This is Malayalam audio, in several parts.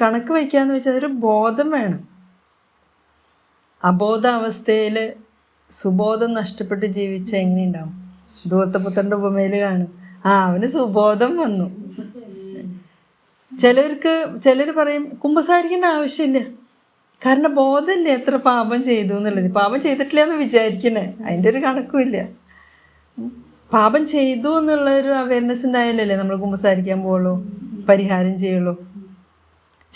കണക്ക് വയ്ക്കാന്ന് വെച്ചാൽ ഒരു ബോധം വേണം. അബോധാവസ്ഥയിൽ സുബോധം നഷ്ടപ്പെട്ട് ജീവിച്ച എങ്ങനെയുണ്ടാവും? ദൂത്തപുത്രന്റെ ഉപമയിൽ കാണും. ആ അവന് സുബോധം വന്നു. ചിലർക്ക് ചിലർ പറയും കുമ്പസാരിക്കേണ്ട ആവശ്യമില്ല. കാരണം ബോധമില്ല എത്ര പാപം ചെയ്തു എന്നുള്ളത്. പാപം ചെയ്തിട്ടില്ല എന്ന് വിചാരിക്കണേ. അതിന്റെ ഒരു കണക്കുമില്ല പാപം ചെയ്തു എന്നുള്ള ഒരു അവയർനെസ് ഉണ്ടായാലല്ലേ നമ്മൾ കുമ്പസാരിക്കാൻ പോവുള്ളൂ പരിഹാരം ചെയ്യുള്ളൂ.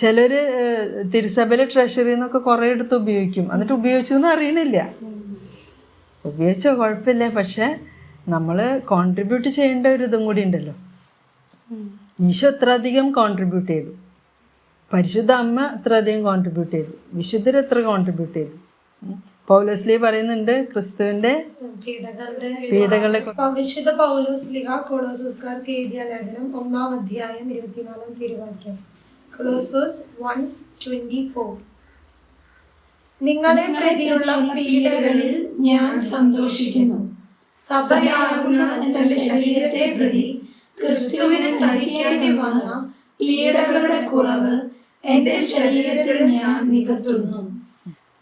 ചിലർ തിരുസഭയിലെ ട്രഷറി എന്നൊക്കെ കുറേ എടുത്ത് ഉപയോഗിക്കും. എന്നിട്ട് ഉപയോഗിച്ചു എന്ന് അറിയണില്ല. ഉപയോഗിച്ചോ കുഴപ്പമില്ല പക്ഷെ നമ്മൾ കോൺട്രിബ്യൂട്ട് ചെയ്യേണ്ട ഒരു ഇതും കൂടി ഉണ്ടല്ലോ. ഈശോ എത്ര അധികം കോൺട്രിബ്യൂട്ട് ചെയ്തു. പരിശുദ്ധ അമ്മ എത്ര അധികം കോൺട്രിബ്യൂട്ട് ചെയ്തു. വിശുദ്ധർ എത്ര കോൺട്രിബ്യൂട്ട് ചെയ്തു. പൗലോസ്ലി പറയുന്നുണ്ട് ക്രിസ്തുവിന്റെ പീഡകളെ കുറിച്ച് വിശുദ്ധ പൗലോസ് ലിഹ കൊളോസോസ്കാർക്ക് എഴുതിയ ലേഖനം ഒന്നാം അധ്യായം ഇരുപത്തിനാലാം തിരുവാക്യം. കൊളോസോസ് വൺ ട്വന്റി ഫോർ നിങ്ങളെ പ്രതിയുള്ള പീഡകളിൽ ഞാൻ സന്തോഷിക്കുന്നു. സഭയാകുന്ന എന്റെ ശരീരത്തെ പ്രതി ക്രിസ്തുവിനെ സഹിക്കേണ്ടി വന്ന പീഡകളുടെ കുറവ് എന്റെ ശരീരത്തിൽ ഞാൻ നികത്തുന്നു.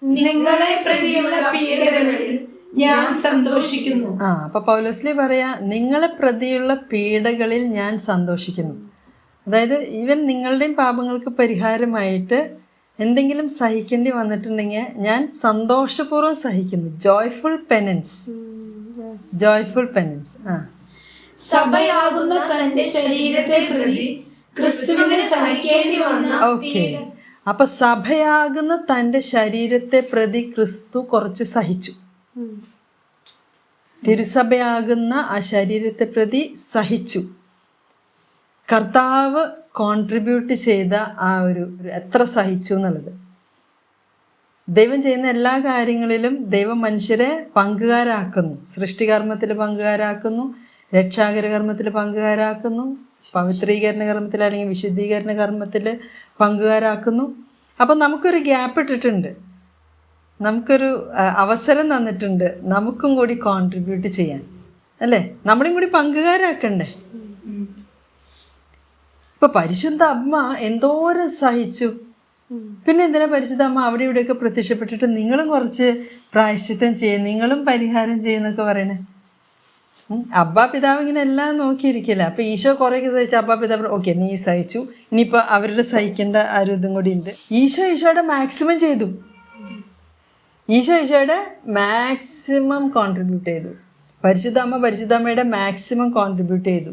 നിങ്ങളെ പ്രതിയുള്ള പീഡകളിൽ ഞാൻ സന്തോഷിക്കുന്നു. ആ അപ്പൊ പൗലോസ്ലി പറയാ നിങ്ങളെ പ്രതിയുള്ള പീഡകളിൽ ഞാൻ സന്തോഷിക്കുന്നു. അതായത് ഈവൻ നിങ്ങളുടെയും പാപങ്ങൾക്ക് പരിഹാരമായിട്ട് എന്തെങ്കിലും സഹിക്കേണ്ടി വന്നിട്ടുണ്ടെങ്കിൽ ഞാൻ സന്തോഷപൂർവം സഹിക്കുന്നു. ജോയ്ഫുൾ പെനൻസ് ജോയ്ഫുൾ പെനൻസ് ആ. സഭയാകുന്ന തന്റെ ശരീരത്തെ പ്രതി ക്രിസ്തുവിനെ സഹിക്കേണ്ടി വന്ന ഓക്കെ അപ്പൊ സഭയാകുന്ന തന്റെ ശരീരത്തെ പ്രതി ക്രിസ്തു കുറച്ച് സഹിച്ചു. തിരുസഭയാകുന്ന ആ ശരീരത്തെ പ്രതി സഹിച്ചു. കർത്താവ് കോൺട്രിബ്യൂട്ട് ചെയ്ത ആ ഒരു എത്ര സഹിച്ചു എന്നുള്ളത്. ദൈവം ചെയ്യുന്ന എല്ലാ കാര്യങ്ങളിലും ദൈവം മനുഷ്യരെ പങ്കുകാരാക്കുന്നു. സൃഷ്ടികർമ്മത്തിൽ പങ്കുകാരാക്കുന്നു രക്ഷാകര കർമ്മത്തിൽ പങ്കുകാരാക്കുന്നു പവിത്രീകരണ കർമ്മത്തിൽ അല്ലെങ്കിൽ വിശുദ്ധീകരണ കർമ്മത്തിൽ പങ്കുകാരാക്കുന്നു. അപ്പം നമുക്കൊരു ഗ്യാപ്പ് ഇട്ടിട്ടുണ്ട്. നമുക്കൊരു അവസരം തന്നിട്ടുണ്ട് നമുക്കും കൂടി കോൺട്രിബ്യൂട്ട് ചെയ്യാൻ. അല്ലേ? നമ്മളും കൂടി പങ്കുകാരാക്കണ്ടേ? ഇപ്പൊ പരിശുദ്ധ അമ്മ എന്തോരം സഹിച്ചു. പിന്നെ എന്തിനാ പരിശുദ്ധ അമ്മ അവിടെ ഇവിടെയൊക്കെ പ്രത്യക്ഷപ്പെട്ടിട്ട് നിങ്ങളും കുറച്ച് പ്രായശ്ചിത്തം ചെയ്യും നിങ്ങളും പരിഹാരം ചെയ്യുന്നൊക്കെ പറയണേ. അബ്ബാ പിതാവ് ഇങ്ങനെ എല്ലാം നോക്കിയിരിക്കില്ല. അപ്പൊ ഈശോ കുറേയൊക്കെ സഹിച്ചു. അബ്ബാ പിതാവ് ഓക്കെ നീ സഹിച്ചു. ഇനിയിപ്പോൾ അവരുടെ സഹിക്കേണ്ട ഒരു ഇതും കൂടി ഉണ്ട്. ഈശോ ഈശോയുടെ മാക്സിമം ചെയ്തു. ഈശോ ഈശോയുടെ മാക്സിമം കോൺട്രിബ്യൂട്ട് ചെയ്തു. പരിശുദ്ധ അമ്മ പരിശുദ്ധ അമ്മയുടെ മാക്സിമം കോൺട്രിബ്യൂട്ട് ചെയ്തു.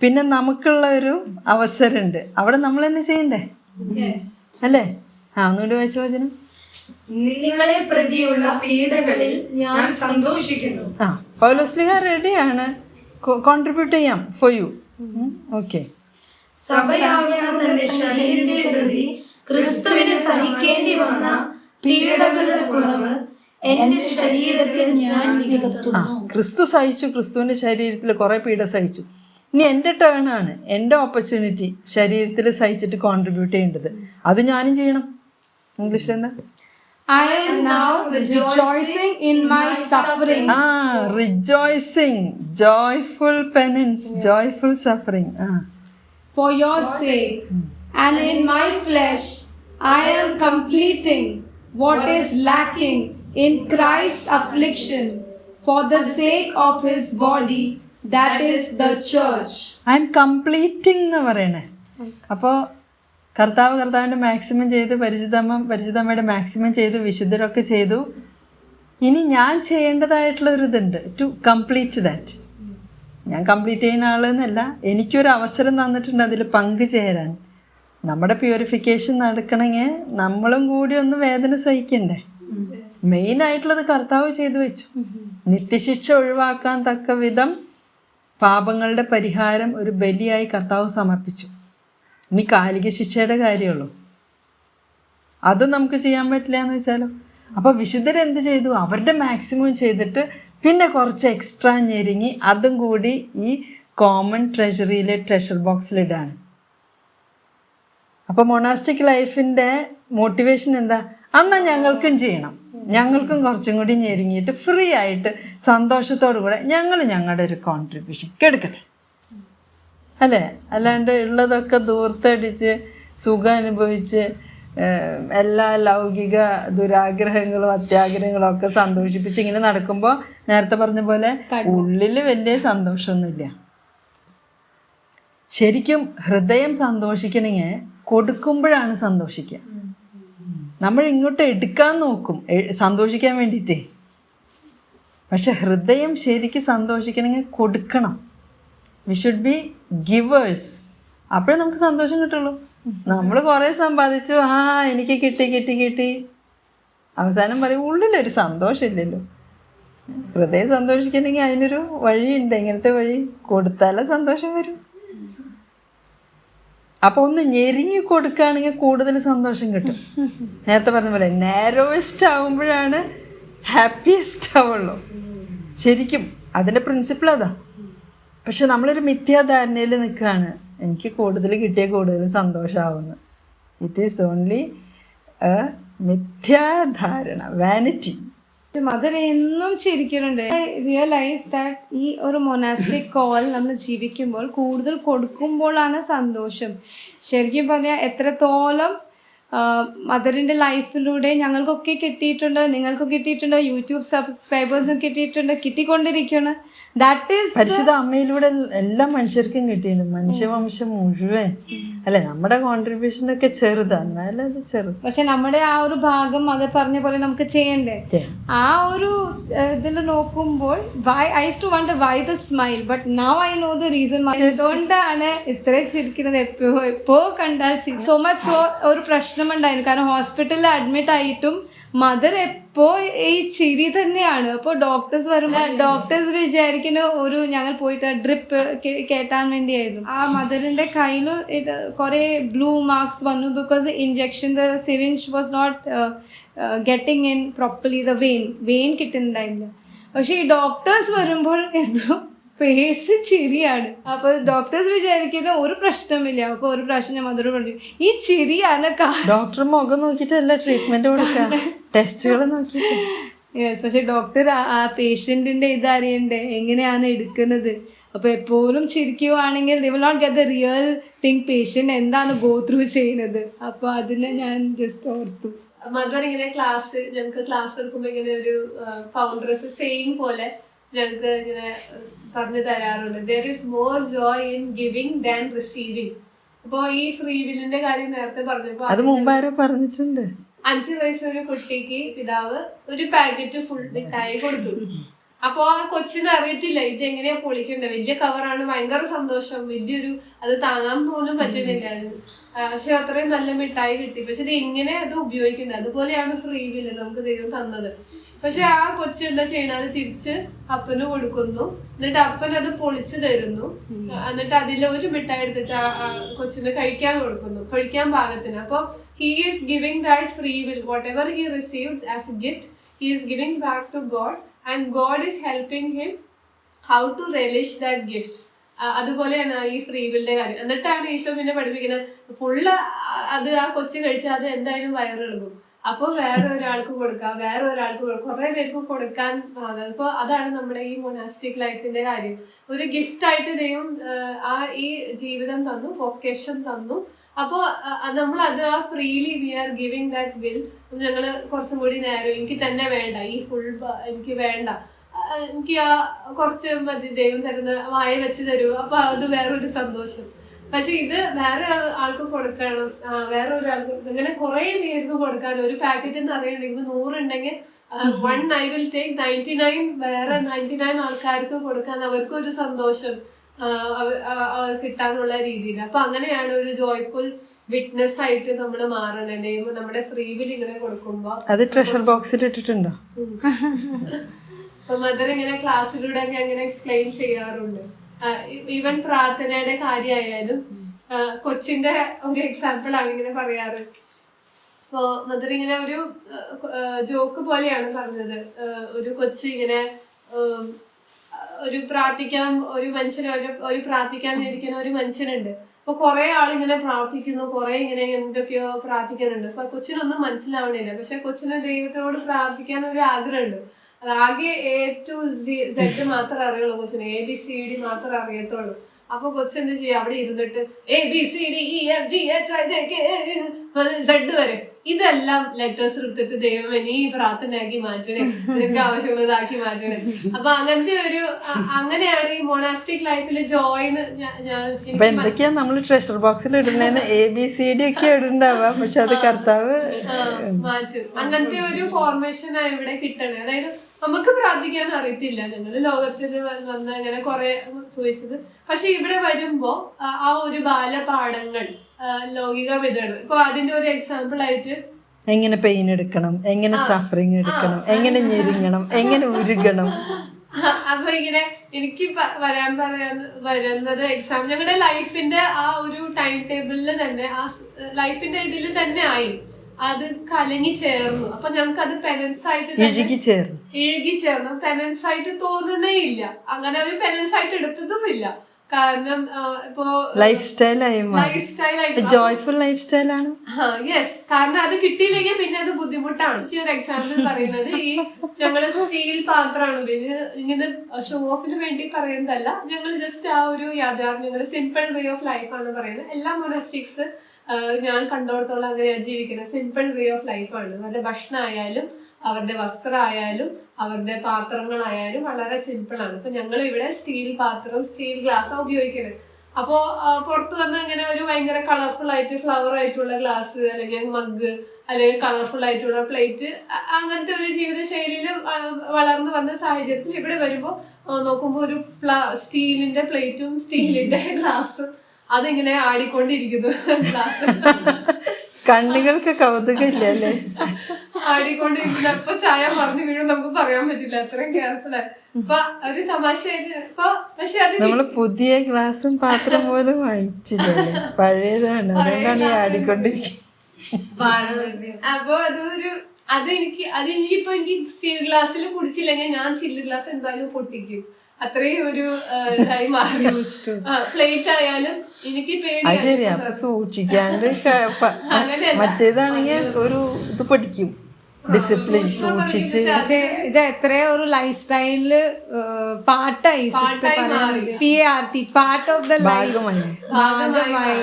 പിന്നെ നമുക്കുള്ള ഒരു അവസരമുണ്ട്. അവിടെ നമ്മൾ തന്നെ ചെയ്യണ്ടേ? അല്ലേ? ആ ഒന്നുകൂടി വായിച്ച വചനം. നിങ്ങളെ പ്രതിയുള്ള പീഡകളിൽ ഞാൻ സന്തോഷിക്കുന്നു. ആ പൗലോസ്ലിഹ റെഡിയാണ്. കോൺട്രിബ്യൂട്ട് ചെയ്യാം ഫോർ യു ഓക്കെ പ്രതി ക്രിസ്തുവിനെ സഹിക്കേണ്ടി വന്ന പീഡകളുടെ കുറവ് ശരീരത്തിൽ ഞാൻ ക്രിസ്തു സഹിച്ചു ക്രിസ്തുവിന്റെ ശരീരത്തിൽ കുറേ പീഡ സഹിച്ചു. ഇനി എന്റെ ടേണാണ് എന്റെ ഓപ്പർച്യൂണിറ്റി ശരീരത്തിൽ സഹിച്ചിട്ട് കോൺട്രിബ്യൂട്ട് ചെയ്യേണ്ടത് അത് ഞാനും ചെയ്യണം ഇംഗ്ലീഷിൽ എന്താ I am now rejoicing in my suffering ആ rejoicing joyful penance joyful suffering. ആ for your sake, and in my flesh I am completing what is lacking in Christ's afflictions for the sake of his body, that is the church. I'm completing എന്ന് പറയണേ അപ്പോൾ കർത്താവ് കർത്താവിന്റെ മാക്സിമം ചെയ്തു പരിശുദ്ധമ്മ പരിശുദ്ധമ്മയുടെ മാക്സിമം ചെയ്തു വിശുദ്ധരൊക്കെ ചെയ്തു. ഇനി ഞാൻ ചെയ്യേണ്ടതായിട്ടുള്ള ഒരു ഇതുണ്ട്. ടു കംപ്ലീറ്റ് ദാറ്റ് ഞാൻ കംപ്ലീറ്റ് ചെയ്യുന്ന ആളെന്നല്ല. എനിക്കൊരു അവസരം തന്നിട്ടുണ്ട് അതിൽ പങ്കുചേരാൻ നമ്മുടെ പ്യൂരിഫിക്കേഷൻ നടക്കണമെങ്കിൽ നമ്മളും കൂടി ഒന്ന് വേദന സഹിക്കണ്ടേ? മെയിൻ ആയിട്ടുള്ളത് കർത്താവ് ചെയ്തു വെച്ചു. നിത്യശിക്ഷ ഒഴിവാക്കാൻ തക്ക വിധം പാപങ്ങളുടെ പരിഹാരം ഒരു ബലിയായി കർത്താവ് സമർപ്പിച്ചു. ഇനി കാലിക ശിക്ഷയുടെ കാര്യമുള്ളൂ. അത് നമുക്ക് ചെയ്യാൻ പറ്റില്ല എന്ന് വെച്ചാലോ? അപ്പോൾ വിശുദ്ധരെന്ത് ചെയ്തു? അവരുടെ മാക്സിമം ചെയ്തിട്ട് പിന്നെ കുറച്ച് എക്സ്ട്രാ ഞെരുങ്ങി അതും കൂടി ഈ കോമൺ ട്രഷറിയിലെ ട്രഷർ ബോക്സിലിടാണ് അപ്പോൾ മൊണാസ്റ്റിക് ലൈഫിന്റെ മോട്ടിവേഷൻ എന്താ? എന്നാൽ ഞങ്ങൾക്കും ചെയ്യണം. ഞങ്ങൾക്കും കുറച്ചും കൂടി ഞെരുങ്ങിയിട്ട് ഫ്രീ ആയിട്ട് സന്തോഷത്തോടു കൂടെ ഞങ്ങൾ ഞങ്ങളുടെ ഒരു കോൺട്രിബ്യൂഷൻ കെടുക്കട്ടെ അല്ലേ? അല്ലാണ്ട് ഉള്ളതൊക്കെ ദൂർത്തടിച്ച് സുഖം അനുഭവിച്ച് എല്ലാ ലൗകിക ദുരാഗ്രഹങ്ങളും അത്യാഗ്രഹങ്ങളും ഒക്കെ സന്തോഷിപ്പിച്ച് ഇങ്ങനെ നടക്കുമ്പോൾ നേരത്തെ പറഞ്ഞ പോലെ ഉള്ളിൽ വലിയ സന്തോഷമൊന്നുമില്ല. ശരിക്കും ഹൃദയം സന്തോഷിക്കണമെങ്കിൽ കൊടുക്കുമ്പോഴാണ് സന്തോഷിക്കുക നമ്മൾ ഇങ്ങോട്ട് എടുക്കാൻ നോക്കും. സന്തോഷിക്കാൻ വേണ്ടിയിട്ടേ. പക്ഷെ ഹൃദയം ശരിക്കും സന്തോഷിക്കണമെങ്കിൽ കൊടുക്കണം. വി ഷുഡ് ബി ഗിവേഴ്സ് അപ്പോഴേ നമുക്ക് സന്തോഷം കിട്ടുള്ളൂ. നമ്മൾ കുറേ സമ്പാദിച്ചു. ആ എനിക്ക് കിട്ടി കിട്ടി കിട്ടി. അവസാനം പറയും ഉള്ളിലൊരു സന്തോഷമില്ലല്ലോ. ഹൃദയം സന്തോഷിക്കണമെങ്കിൽ അതിനൊരു വഴിയുണ്ട്. എങ്ങനത്തെ വഴി? കൊടുത്താലേ സന്തോഷം വരും. അപ്പോൾ ഒന്ന് ഞെരിഞ്ഞു കൊടുക്കുകയാണെങ്കിൽ കൂടുതൽ സന്തോഷം കിട്ടും. നേരത്തെ പറഞ്ഞ പോലെ നാരോവെസ്റ്റ് ആകുമ്പോഴാണ് ഹാപ്പിയസ്റ്റ് ആവുള്ളൂ. ശരിക്കും അതിന്റെ പ്രിൻസിപ്പിൾ അതാ. പക്ഷെ നമ്മളൊരു മിഥ്യാധാരണയിൽ നിൽക്കുകയാണ്. എനിക്ക് കൂടുതൽ കിട്ടിയ കൂടുതൽ സന്തോഷമാവുന്നു. ഇറ്റ് ഈസ് ഓൺലി മിഥ്യാധാരണ വാനിറ്റി മദർ എന്നും ചിരിക്കുന്നുണ്ട്. റിയലൈസ് ദാറ്റ് ഈ ഒരു മൊനാസ്റ്റിക് കോൾ നമ്മൾ ജീവിക്കുമ്പോൾ കൂടുതൽ കൊടുക്കുമ്പോഴാണ് സന്തോഷം. ശരിക്കും പറഞ്ഞാൽ എത്രത്തോളം മദറിന്റെ ലൈഫിലൂടെ ഞങ്ങൾക്കൊക്കെ കിട്ടിയിട്ടുണ്ട് നിങ്ങൾക്ക് കിട്ടിയിട്ടുണ്ട് യൂട്യൂബ് സബ്സ്ക്രൈബേഴ്സും കിട്ടിയിട്ടുണ്ട് കിട്ടിക്കൊണ്ടിരിക്കുകയാണ്. ദാറ്റ് ഈസ് പരിശുദ്ധ അമ്മയിലൂടെ എല്ലാ മനുഷ്യർക്കും കിട്ടിയിട്ടുണ്ട്. മനുഷ്യവംശം മുഴുവൻ. അല്ലെ? നമ്മുടെ കോൺട്രിബ്യൂഷൻ ഒക്കെ ചെറുത്. എന്നാലും അത് ചെറുത്. പക്ഷെ നമ്മുടെ ആ ഒരു ഭാഗം അത് പറഞ്ഞ പോലെ നമുക്ക് ചെയ്യണ്ടേ? ആ ഒരു ഇതിൽ നോക്കുമ്പോൾ why I to wonder why the smile but now I know the reason എന്തുകൊണ്ടാണ് ഇത്രയും ചിരിക്കുന്നത്? എപ്പോ എപ്പോ കണ്ടാൽ സോ മച്ച് ഒരു ഒരു പ്രശ്നമുണ്ടായിരുന്നു. കാരണം ഹോസ്പിറ്റലിൽ അഡ്മിറ്റ് ആയിട്ടും മദർ എപ്പോ ഈ ചിരി തന്നെയാണ്. അപ്പോൾ ഡോക്ടേഴ്സ് വരുമ്പോൾ ഡോക്ടേഴ്സ് വിചാരിക്കുന്ന ഒരു ഞങ്ങൾ പോയിട്ട് ഡ്രിപ്പ് കേട്ടാൻ വേണ്ടിയായിരുന്നു. ആ മദറിന്റെ കയ്യിൽ കുറേ ബ്ലൂ മാർക്സ് വന്നു because injection the syringe was not getting in properly the vein vein കിട്ടുന്നുണ്ടായില്ല പക്ഷെ ഈ ഡോക്ടേഴ്സ് വരുമ്പോൾ എന്തോ ഫേസ് ചിരിയാണ്. അപ്പൊ ഡോക്ടേഴ്സ് വിചാരിക്കുന്ന ഒരു പ്രശ്നമില്ല. അപ്പൊ ഒരു പ്രാവശ്യം ഞാൻ മദർ പറഞ്ഞു ഈ ചിരിയാണ് ഡോക്ടർ മുഖം നോക്കിയിട്ടല്ല ട്രീറ്റ്മെന്റ് കൊടുക്കാൻ ടെസ്റ്റുകൾ നോക്കിയിട്ട്. യെസ് പക്ഷെ ഡോക്ടർ ആ പേഷ്യന്റിന്റെ ഇത് അറിയണ്ടേ? എങ്ങനെയാണ് എടുക്കുന്നത്? അപ്പോൾ എപ്പോഴും ചിരിക്കുവാണെങ്കിൽ they will not get the real thing patient എന്താണ് ഗോ ത്രൂ ചെയ്യുന്നത്? അപ്പോൾ അതിനെ ഞാൻ ജസ്റ്റ് ഓർത്തു. മദർ ഇങ്ങനെ ക്ലാസ് ഞങ്ങൾക്ക് ക്ലാസ് എടുക്കുമ്പോൾ ഇങ്ങനെ ഒരു ഫൗണ്ടേഴ്സ് സെയിം പോലെ. ഞങ്ങൾക്ക് ഇങ്ങനെ പറഞ്ഞു തരാറുണ്ട്. There is more joy in giving than receiving അപ്പോ ഈ ഫ്രീ വില്ലിന്റെ കാര്യം നേരത്തെ പറഞ്ഞപ്പോ അത് പറഞ്ഞിട്ടുണ്ട്. അഞ്ചു വയസ്സൊരു കുട്ടിക്ക് പിതാവ് ഒരു പാക്കറ്റ് ഫുൾ മിഠായി കൊടുത്തു. അപ്പൊ ആ കൊച്ചിന് അറിയത്തില്ല ഇത് എങ്ങനെയാ പൊളിക്കണ്ടേ വലിയ കവറാണ് ഭയങ്കര സന്തോഷം. വലിയൊരു അത് താങ്ങാൻ പോലും പറ്റുന്നില്ലായിരുന്നു പക്ഷെ അത്രയും നല്ല മിഠായി കിട്ടി. പക്ഷെ ഇത് എങ്ങനെ അത് ഉപയോഗിക്കുന്നത് അതുപോലെയാണ് ഫ്രീ വില്ല് നമുക്ക് ദൈവം തന്നത്. പക്ഷെ ആ കൊച്ചു എന്താ ചെയ്യണത് തിരിച്ച് അപ്പന് കൊടുക്കുന്നു. എന്നിട്ട് അപ്പൻ അത് പൊളിച്ചു തരുന്നു. എന്നിട്ട് അതിൽ ഒരു മിഠായി എടുത്തിട്ട് ആ കൊച്ചിന് കഴിക്കാൻ കൊടുക്കുന്നു. കഴിക്കാൻ പാകത്തിന്. അപ്പോൾ he is giving that free will whatever he receive as a gift he is giving back to God and God is helping him how to relish that ആ, അതുപോലെയാണ് ഈ ഫ്രീ വില്ലിന്റെ കാര്യം. എന്നിട്ടാണ് ഈശോ പിന്നെ പഠിപ്പിക്കുന്നത്. ഫുള്ള് അത് ആ കൊച്ചു കഴിച്ചാൽ അത് എന്തായാലും വയറിളകും അപ്പോൾ വേറെ ഒരാൾക്ക് കൊടുക്കാം വേറെ ഒരാൾക്ക് കൊടുക്കാം കുറേ പേർക്ക് കൊടുക്കാൻ അപ്പോൾ അതാണ് നമ്മുടെ ഈ മൊണാസ്റ്റിക് ലൈഫിന്റെ കാര്യം. ഒരു ഗിഫ്റ്റ് ആയിട്ട് ദൈവം ആ, ഈ ജീവിതം തന്നു വൊക്കേഷൻ തന്നു. അപ്പോൾ നമ്മൾ അത് ആ freely we are giving that will ഞങ്ങൾ കുറച്ചും കൂടി നേരം എനിക്ക് തന്നെ വേണ്ട ഈ ഫുൾ എനിക്ക് വേണ്ട. എനിക്ക് ആ കുറച്ച് മതി ദൈവം തരുന്ന വായ വെച്ച് തരൂ. അപ്പൊ അത് വേറൊരു സന്തോഷം. പക്ഷെ ഇത് വേറെ ആൾക്ക് കൊടുക്കണം വേറെ ഒരാൾക്ക് ഇങ്ങനെ കുറെ പേർക്ക് കൊടുക്കാൻ ഒരു പാക്കറ്റ് എന്ന് അറിയണമെങ്കിൽ നൂറുണ്ടെങ്കിൽ one I will take ninety nine വേറെ നയന്റി നയൻ ആൾക്കാർക്ക് കൊടുക്കാൻ അവർക്കൊരു സന്തോഷം ആ- ആ കിട്ടാനുള്ള രീതിയിൽ. അപ്പൊ അങ്ങനെയാണ് ഒരു ജോയ്ഫുൾ വിറ്റ്നസ് ആയിട്ട് നമ്മൾ മാറണേ. നമ്മുടെ ഫ്രീ വിൽ ഇങ്ങനെ കൊടുക്കുമ്പോ അത് ട്രഷർ ബോക്സിൽ ഇട്ടിട്ടുണ്ടോ? അപ്പൊ മദർ ഇങ്ങനെ ക്ലാസ്സിലൂടെ ഒക്കെ അങ്ങനെ എക്സ്പ്ലെയിൻ ചെയ്യാറുണ്ട്. ഈവൻ പ്രാർത്ഥനയുടെ കാര്യമായാലും കൊച്ചിന്റെ ഒരു എക്സാമ്പിൾ ആണ് ഇങ്ങനെ പറയാറ്. അപ്പോ മദർ ഇങ്ങനെ ഒരു ജോക്ക് പോലെയാണ് പറഞ്ഞത്. ഒരു കൊച്ചു ഇങ്ങനെ ഒരു പ്രാർത്ഥിക്കാൻ ഒരു മനുഷ്യൻ ഒരു പ്രാർത്ഥിക്കാൻ ഇരിക്കുന്ന ഒരു മനുഷ്യനുണ്ട്. അപ്പൊ കുറെ ആളിങ്ങനെ പ്രാർത്ഥിക്കുന്നു കുറെ ഇങ്ങനെ എന്തൊക്കെയോ പ്രാർത്ഥിക്കാനുണ്ട്. അപ്പൊ കൊച്ചിനൊന്നും മനസ്സിലാവണില്ല. പക്ഷെ കൊച്ചിന് ദൈവത്തിനോട് പ്രാർത്ഥിക്കാൻ ഒരു ആഗ്രഹമുണ്ട്. ആകെ എ ടു സെഡ് മാത്രമേ അറിയുള്ളൂ കൊച്ചിന്. എ ബി സി ഡി മാത്രമേ അറിയത്തുള്ളൂ. അപ്പൊ കൊച്ചു എന്ത് ചെയ്യും? അവിടെ ഇരുന്നിട്ട് A B C D E F G H I J K Z വരെ. ഇതെല്ലാം ലെറ്റേഴ്സ് എടുത്തിട്ട് ദൈവമേ നീ പ്രാർത്ഥനയാക്കി മാറ്റണേ. നിനക്ക് ആവശ്യമുള്ളതാക്കി മാറ്റണേ. അപ്പൊ അങ്ങനത്തെ ഒരു അങ്ങനെയാണ് ഈ മൊണാസ്റ്റിക് ലൈഫിൽ ജോയിൻ അപ്പൊ എന്തൊക്കെയാ നമ്മൾ ട്രഷർ ബോക്സിൽ ഇടുന്നതെന്ന് എ ബി സി ഡി ഒക്കെ ഇടുണ്ടാവുക പക്ഷെ അത് കർത്താവ് മാറ്റും. അങ്ങനത്തെ ഒരു ഫോർമേഷൻ ആണ് ഇവിടെ കിട്ടണേ. അതായത് നമുക്ക് പ്രാർത്ഥിക്കാൻ അറിയത്തില്ല. ഞങ്ങൾ ലോകത്തിൽ വന്ന് അങ്ങനെ കുറെ സൂചിച്ചത് പക്ഷെ ഇവിടെ വരുമ്പോ ആ ഒരു ബാലപാഠങ്ങൾ ആ, ലൗകിക വിധമാണ് ഇപ്പൊ അതിന്റെ ഒരു എക്സാമ്പിൾ ആയിട്ട് എങ്ങനെ പെയിൻ എടുക്കണം? എങ്ങനെ സഫറിങ് എടുക്കണം? എങ്ങനെ ഞെരുങ്ങണം? എങ്ങനെ ഉരുകണം? അപ്പൊ ഇങ്ങനെ എനിക്ക് വരാൻ പറയാൻ വരുന്നത് എക്സാം ഞങ്ങളുടെ ലൈഫിന്റെ ആ ഒരു ടൈം ടേബിളിൽ തന്നെ ആ ലൈഫിന്റെ ഇതിൽ തന്നെ ആയി. അത് കലങ്ങി ചേർന്നു. അപ്പൊ ഞങ്ങൾക്ക് അത് പെനൻസ് ആയിട്ട് ഇഴുകി ചേർന്ന്. ഇഴുകി ചേർന്നു. പെനൻസ് ആയിട്ട് തോന്നുന്നേ ഇല്ല. അങ്ങനെ ഒരു പെനൻസ് ആയിട്ട് എടുത്തതും ഇല്ല. കാരണം ഇപ്പോ ലൈഫ് സ്റ്റൈൽ ലൈഫ് സ്റ്റൈൽ ആയിട്ട് ജോയ്ഫുൾ ലൈഫ് സ്റ്റൈലാണ് യെസ് കാരണം അത് കിട്ടിയില്ലെങ്കിൽ പിന്നെ അത് ബുദ്ധിമുട്ടാണ്. ഈ ഒരു എക്സാമ്പിൾ പറയുന്നത് ഈ ഞങ്ങൾ സ്റ്റീൽ പാത്രമാണ്. ഉപയോഗിക്കുന്നത് ഇങ്ങനെ ഷോ ഓഫിന് വേണ്ടി പറയുന്നതല്ല. ഞങ്ങൾ ജസ്റ്റ് ആ ഒരു യാഥാർത്ഥ്യം ഞങ്ങൾ സിമ്പിൾ വേ ഓഫ് ലൈഫ് ആണ് പറയുന്നത്. എല്ലാ മൊണസ്റ്റിക്സ് ഞാൻ കണ്ടോടത്തോളം അങ്ങനെയാണ് ജീവിക്കുന്നത്. സിമ്പിൾ വേ ഓഫ് ലൈഫ് ആണ്. അവരുടെ ഭക്ഷണം ആയാലും അവരുടെ വസ്ത്രമായാലും അവരുടെ പാത്രങ്ങളായാലും വളരെ സിമ്പിൾ ആണ്. ഇപ്പൊ ഞങ്ങൾ ഇവിടെ സ്റ്റീൽ പാത്രവും സ്റ്റീൽ ഗ്ലാസ്സാണ് ഉപയോഗിക്കുന്നത് അപ്പോ ആ, പുറത്ത് വന്ന ഇങ്ങനെ ഒരു ഭയങ്കര കളർഫുൾ ആയിട്ട് ഫ്ലവർ ആയിട്ടുള്ള ഗ്ലാസ് അല്ലെങ്കിൽ മഗ് അല്ലെങ്കിൽ കളർഫുൾ ആയിട്ടുള്ള പ്ലേറ്റ് അങ്ങനത്തെ ഒരു ജീവിത ശൈലിയിൽ വളർന്നു വന്ന സാഹചര്യത്തിൽ ഇവിടെ വരുമ്പോൾ നോക്കുമ്പോൾ ഒരു സ്റ്റീലിന്റെ പ്ലേറ്റും സ്റ്റീലിന്റെ ഗ്ലാസും അതിങ്ങനെ ആടിക്കൊണ്ടിരിക്കുന്നു. ഗ്ലാസ് കണ്ണുകൾക്ക് കൗതുകമില്ല അല്ലേ ആടിക്കൊണ്ടിരിക്കുന്നു. അപ്പൊ ചായ പറഞ്ഞു വീഴും നമുക്ക് പറയാൻ പറ്റില്ല. അത്രയും കെയർഫുൾ അപ്പൊ ഒരു തമാശയായിട്ട് ഇപ്പൊ പക്ഷെ അത് നമ്മൾ പുതിയ ഗ്ലാസും പാത്രം പോലും വാങ്ങിച്ചില്ല പഴയതാണ്. അതുകൊണ്ടാണ് ആടിക്കൊണ്ടിരിക്കുന്നത് അപ്പൊ അതൊരു അത് എനിക്ക് അത് എനിക്കിപ്പോ എനിക്ക് സ്റ്റീൽ ഗ്ലാസ്സിൽ കുടിച്ചില്ലെങ്കിൽ ഞാൻ ചില്ല് ഗ്ലാസ് എന്തായാലും പൊട്ടിക്കും. അത്രയും ഒരു ആ, ഇതായി മാറി. പ്ലേറ്റ് ആയാലും എനിക്ക് പേടി സൂക്ഷിക്കാണ്ട്. മറ്റേതാണെങ്കിൽ ഒരു ഇത് പഠിക്കും ഡിസിപ്ലിൻ സൂക്ഷിച്ച് പക്ഷേ ഇത് എത്രയോ ഒരു ലൈഫ് സ്റ്റൈലിൽ പാട്ടായി പാട്ടായി P R T part of the life ഭാഗമായി.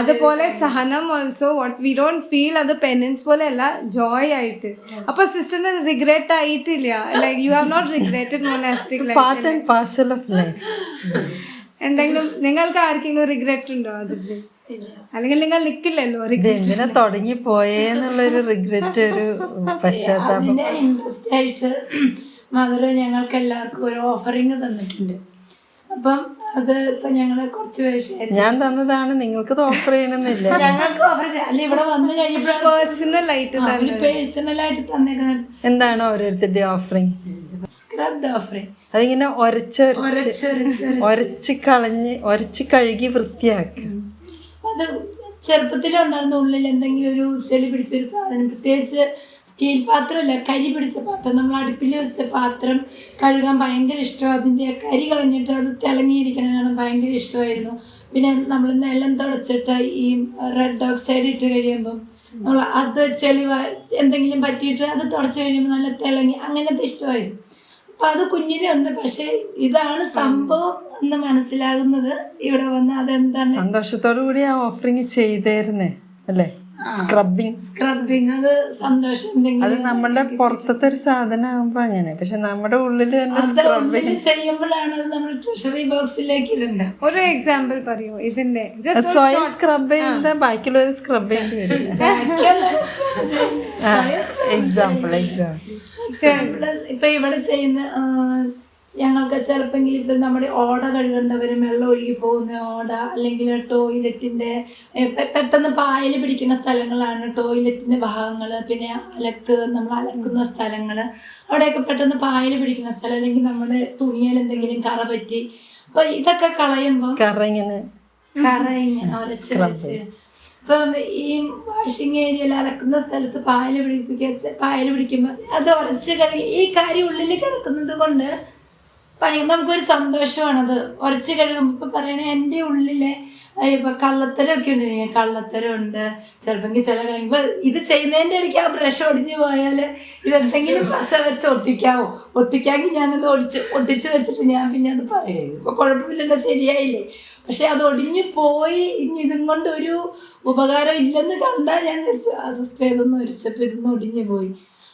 അതുപോലെ സഹനം also what we don't feel അത് പെനൻസ് പോലെ അല്ല ജോയ് ആയിട്ട്. അപ്പൊ സിസ്റ്ററിന് റിഗ്രറ്റ് ആയിട്ടില്ല. Like you have not regretted monastic part and parcel of life എന്തെങ്കിലും നിങ്ങൾക്ക് ആർക്കെങ്കിലും റിഗ്രറ്റ് ഉണ്ടോ അതിൽ അല്ലെങ്കിൽ നിങ്ങൾ നിക്കില്ലല്ലോ ഇങ്ങനെ തുടങ്ങി പോയെന്നുള്ളൊരു റിഗ്രറ്റ് ഒരു പശ്ചാത്താപം. ഇൻട്രസ്റ്റ് ആയിട്ട് മദർ ഞങ്ങൾക്ക് എല്ലാവർക്കും ഒരു ഓഫറിങ് തന്നിട്ടുണ്ട്. അപ്പം അത് ഇപ്പൊ ഞങ്ങൾ കുറച്ച് പേര് ഷെയർ ഞാൻ തന്നതാണ് നിങ്ങൾക്ക് ഓഫർ ചെയ്യണമെന്നില്ല. ഞങ്ങൾക്ക് ഓഫർ അല്ല ഇവിടെ വന്നു കഴിഞ്ഞപ്പോഴും പേഴ്സണൽ ആയിട്ട് അവർ പേഴ്സണൽ ആയിട്ട് തന്നേക്കുന്നത്. എന്താണ് ഓരോരുത്തരുടെ ഓഫറിങ് സ്ക്രബ്ഡ് ഓഫറിങ് അതിങ്ങനെ ഒരച്ച് ഒരച്ച്. ഒരച്ച് കളഞ്ഞ് ഒരച്ച് കഴുകി വൃത്തിയാക്കുക. അത് ചെറുപ്പത്തിലുണ്ടായിരുന്ന ഉള്ളിൽ എന്തെങ്കിലും ഒരു ചെളി പിടിച്ചൊരു സാധനം പ്രത്യേകിച്ച് സ്റ്റീൽ പാത്രമല്ല കരി പിടിച്ച പാത്രം. നമ്മൾ അടുപ്പിൽ വെച്ച പാത്രം കഴുകാൻ ഭയങ്കര ഇഷ്ടം അതിന്റെ കരി കളഞ്ഞിട്ട് അത് തിളങ്ങിയിരിക്കണം കാണാൻ ഭയങ്കര ഇഷ്ടമായിരുന്നു. പിന്നെ നമ്മൾ നിലം തുടച്ചിട്ട് ഈ റെഡ് ഓക്സൈഡ് ഇട്ട് കഴിയുമ്പം നമ്മൾ അത് ചെളി എന്തെങ്കിലും പറ്റിയിട്ട് അത് തുടച്ച് കഴിയുമ്പോൾ നല്ല തിളങ്ങി അങ്ങനത്തെ ഇഷ്ടമായിരുന്നു. അപ്പം അത് കുഞ്ഞിലുണ്ട്. പക്ഷേ ഇതാണ് സംഭവം. എന്ന് മനസ്സിലാകുന്നത് ഇവിടെ വന്ന് അതെന്താണ്? സന്തോഷത്തോടു കൂടി ആ ഓഫറിങ് ചെയ്തേരുന്നേ അല്ലേ? സ്ക്രബിങ് സ്ക്രബിങ് അത് സന്തോഷം അത് നമ്മളുടെ പുറത്തത്തെ ഒരു സാധനം ആകുമ്പോ അങ്ങനെ പക്ഷെ നമ്മുടെ ഉള്ളിൽ തന്നെ ചെയ്യുമ്പോഴാണ് അത് നമ്മൾ ട്രഷറി ബോക്സിലേക്ക് ഇടണ്ട? ഒരു എക്സാമ്പിൾ പറയൂ ഇതിന്റെ സ്വയം short- സ്ക്രബ് ചെയ്യുന്ന ബാക്കിയുള്ളവർ സ്ക്രബ് ചെയ്യേണ്ടി വരും എക്സാമ്പിൾ എക്സാമ്പിൾ എക്സാമ്പിൾ ഇപ്പൊ ഇവിടെ ചെയ്യുന്ന ഞങ്ങൾക്ക് ചിലപ്പോൾ ഇപ്പം നമ്മുടെ ഓട കഴുകേണ്ടവരും വെള്ളം ഒഴുകി പോകുന്ന ഓട അല്ലെങ്കിൽ ടോയ്ലറ്റിന്റെ പെട്ടെന്ന് പായൽ പിടിക്കുന്ന സ്ഥലങ്ങളാണ് ടോയ്ലറ്റിന്റെ ഭാഗങ്ങൾ പിന്നെ അലക്ക് നമ്മൾ അലക്കുന്ന സ്ഥലങ്ങൾ. അവിടെയൊക്കെ പെട്ടെന്ന് പായൽ പിടിക്കുന്ന സ്ഥലം അല്ലെങ്കിൽ നമ്മുടെ തുണിയിൽ എന്തെങ്കിലും കറ പറ്റി. അപ്പൊ ഇതൊക്കെ കളയുമ്പോൾ കറ ഇങ്ങനെ കറ ഇങ്ങനെ ഉരച്ച് വെച്ച്. ഇപ്പം ഈ വാഷിംഗ് ഏരിയയിൽ അലക്കുന്ന സ്ഥലത്ത് പായൽ പിടിപ്പിക്കുക പായൽ പിടിക്കുമ്പോൾ അത് ഉരച്ച് കഴുകി ഈ കാര്യം ഉള്ളിൽ കിടക്കുന്നത് കൊണ്ട് നമുക്കൊരു സന്തോഷമാണത് ഉരച്ച് കഴുകുമ്പോൾ ഇപ്പം പറയണേ എന്റെ ഉള്ളിലെ ഇപ്പം കള്ളത്തരമൊക്കെ ഉണ്ട്. ഞാൻ കള്ളത്തരം ഉണ്ട് ചിലപ്പോൾ ചില കാര്യം ഇപ്പം ഇത് ചെയ്യുന്നതിന്റെ ഇടയ്ക്ക് ആ ബ്രഷ് ഒടിഞ്ഞു പോയാൽ ഇതെന്തെങ്കിലും പസ വെച്ച് ഒട്ടിക്കാവോ? ഒട്ടിക്കാമെങ്കിൽ ഞാനത് ഒടിച്ച് ഒട്ടിച്ച് വെച്ചിട്ട് ഞാൻ പിന്നെ അത് പറയില്ലേ. ഇപ്പോൾ കുഴപ്പമില്ലല്ലോ ശരിയായില്ലേ? പക്ഷെ അത് ഒടിഞ്ഞു പോയി ഇനി ഇതും കൊണ്ട് ഒരു ഉപകാരം ഇല്ലെന്ന് കണ്ടാൽ ഞാൻ ആ സിസ്റ്റർ ഇതൊന്ന് ഒരിച്ചപ്പോൾ ഇതൊന്ന് ഒടിഞ്ഞു പോയി.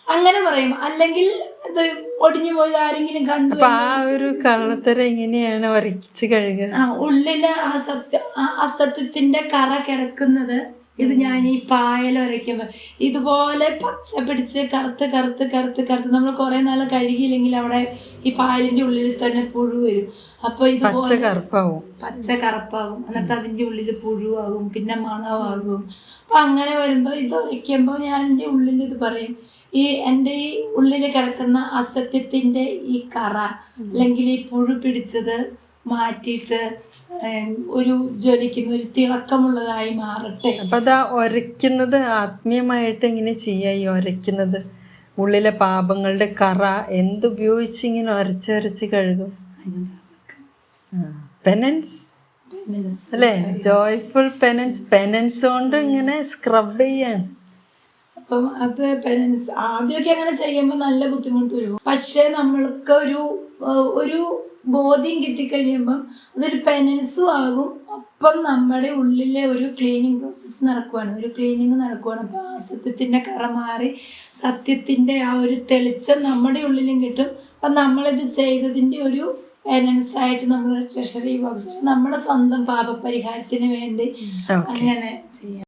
അങ്ങനെ പറയും. അല്ലെങ്കിൽ ഇത് ഒടിഞ്ഞു പോയത് ആരെങ്കിലും കണ്ടു ആ ഒരു കള്ളത്തര എങ്ങനെയാണ് ഒരച്ച് കഴുക ആ ഉള്ളിൽ അസത്യ സത്യ ആ അസത്യത്തിന്റെ കറ കിടക്കുന്നത് ഇത് ഞാൻ ഈ പായൽ ഉരയ്ക്കുമ്പോ ഇതുപോലെ പച്ച പിടിച്ച് കറുത്ത് കറുത്ത് കറുത്ത് കറുത്ത് നമ്മൾ കുറെ നാൾ കഴുകിയില്ലെങ്കിൽ അവിടെ ഈ പായലിന്റെ ഉള്ളിൽ തന്നെ പുഴു വരും. അപ്പൊ പച്ച ഇതുപോലെ കറുപ്പാവും. പച്ച കറുപ്പാകും. എന്നിട്ട് അതിന്റെ ഉള്ളിൽ പുഴുവാകും. പിന്നെ മണമാകും അപ്പൊ അങ്ങനെ വരുമ്പോ ഇത് ഉരയ്ക്കുമ്പോൾ ഞാൻ എന്റെ ഉള്ളിൽ ഇത് പറയും. ഈ എന്റെ ഈ ഉള്ളിൽ കിടക്കുന്ന അസത്യത്തിന്റെ ഈ കറ അല്ലെങ്കിൽ ഈ പുഴു പിടിച്ചത് മാറ്റിയിട്ട് ഒരു ജ്വലിക്കുന്ന ഒരു തിളക്കമുള്ളതായി മാറട്ടെ. അപ്പൊ അതാ ഒരയ്ക്കുന്നത് ആത്മീയമായിട്ട് എങ്ങനെ ചെയ്യാ ഈ ഒരയ്ക്കുന്നത്? ഉള്ളിലെ പാപങ്ങളുടെ കറ എന്തുപയോഗിച്ച് ഇങ്ങനെ ഒരച്ചൊരച്ച് കഴുകും? പെനൻസ് അല്ലേ? ജോയ്ഫുൾ പെനൻസ് പെനൻസ് കൊണ്ട് ഇങ്ങനെ സ്ക്രബ് ചെയ്യാൻ. അപ്പം അത് പെനൻസ് ആദ്യമൊക്കെ അങ്ങനെ ചെയ്യുമ്പോൾ നല്ല ബുദ്ധിമുട്ട് വരും പക്ഷേ നമ്മൾക്ക് ഒരു ഒരു ബോധ്യം കിട്ടിക്കഴിയുമ്പം അതൊരു പെനൻസും ആകും. ഒപ്പം നമ്മുടെ ഉള്ളിലെ ഒരു ക്ലീനിങ് പ്രോസസ്സ് നടക്കുവാണ്. ഒരു ക്ലീനിങ് നടക്കുവാണ്. അപ്പോൾ ആ സത്യത്തിന്റെ കറ മാറി സത്യത്തിന്റെ ആ ഒരു തെളിച്ചം നമ്മുടെ ഉള്ളിലും കിട്ടും. അപ്പം നമ്മളിത് ചെയ്തതിന്റെ ഒരു പെനൻസ് ആയിട്ട് നമ്മൾ ട്രഷറി ബോക്സ് നമ്മുടെ സ്വന്തം പാപപരിഹാരത്തിന് വേണ്ടി അങ്ങനെ ചെയ്യാം.